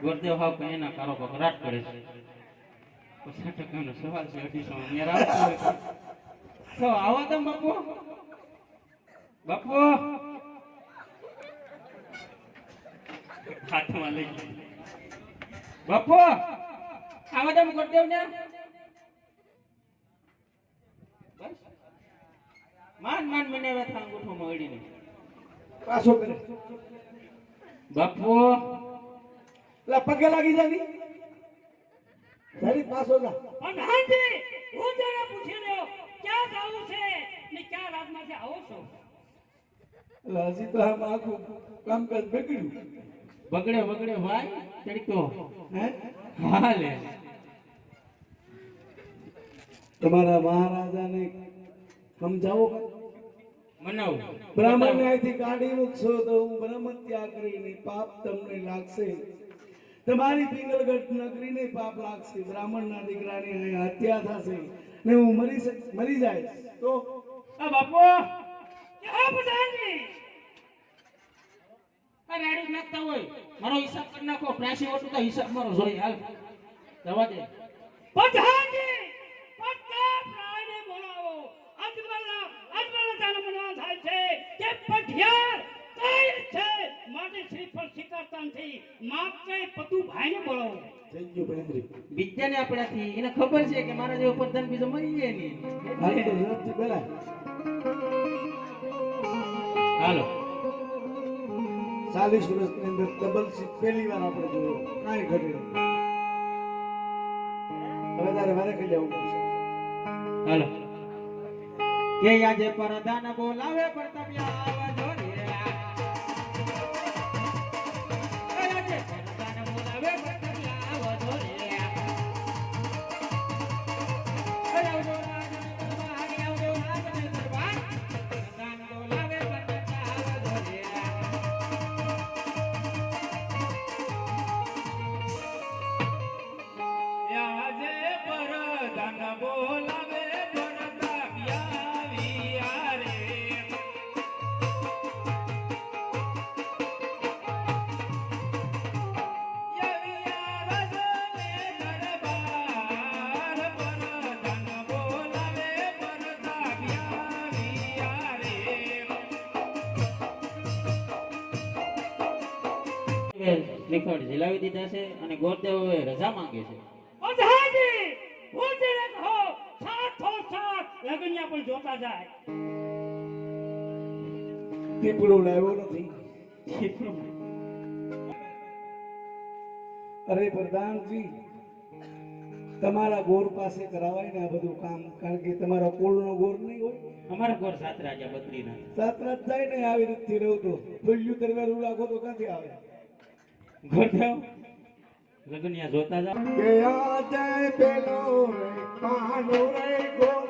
ગુરુદેવ હાવ કઈ ના કારો કકરાટ કરે છે. પચાસ ટકાનો સવાલ છે, અઢીસો મેર તો. આવો તો બાપુ. બાપુ. હાથમાં લઈ બાપુ, આવો તો ગુરુદેવ ને માન માન મને હવે થાંગુઠો મળીને. પાછો બાપુ. એટલે પગે લાગી જાની ફરી પાછો જા. પ્રધાનજી હું જરા પૂછી લ્યો ક્યાં જાવું છે ને ક્યાં આવો છો? એટલે હજી તો આમ આખું કામકાજ બગડ્યું. બગડે બગડે ભાઈ તડકો. હે? હા લે તમારા મહારાજાને સમજાવો. બ્રાહ્મણ કાઢી મૂકશો તો હું બ્રહ્મ ત્યાગ કરીને પાપ તમને લાગશે. તમારી પિંગલગઢ નગરીને પાપ લાગશે. બ્રાહ્મણના દીકરાની હત્યા થશે ને હું મરી મરી જાય તો આ બાપો! રેડી નાખતા હોય. મારો હિસાબ કરી નાખો. પ્રાસી ઓટું તો હિસાબ મારો જોઈ હાલ. જવા દે. પ્રધાનજી પ્રતાપ રાયને બોલાવો અજમલના અજમલના તારા મનવા થાય છે કે પઢિયાર કઈ છે માટે શ્રીફળ ની પતુ ભાઈને બોલાવો. થઈ ગયું ભેંદરી વિદ્યાને આપણાથી એને ખબર છે કે મારા જેવો પ્રધાન બીજો મરી જાય નહીં. હાલ તો એટલે- ઝડપથી પેલા હાલો. ચાલીસ વર્ષની અંદર ડબલ સીટ પહેલી વાર આપણે જોયો. કાંઈ ઘટી હવે તારે મારે કરી લેવું પડશે. હાલો. કે આજે પરદાન બોલાવે પણ આવજો પ્રધાન બોલાવે ઝીલાવી દીધા છે અને ગોરદેવ રજા માંગે છે પ્રધાનજી હું જરા કહો સાથો સાથ લગનિયા જોતા જાય. દીપડો લાવ્યો નથી. અરે પ્રધાનજી તમારા ગોર પાસે કરાવાય ને આ બધું કામ કારણ કે તમારા કુળનો ગોર નહીં હોય. અમારા ગોર સાત રાજા બત્રીના સાત રાત જાય ને આવી રીતથી રહું તો તરવારું રાખો તો ક્યાંથી આવે? ગોરદેવ લગનિયા જોતા કે આજે પેલો રે પાનો રે ગોર.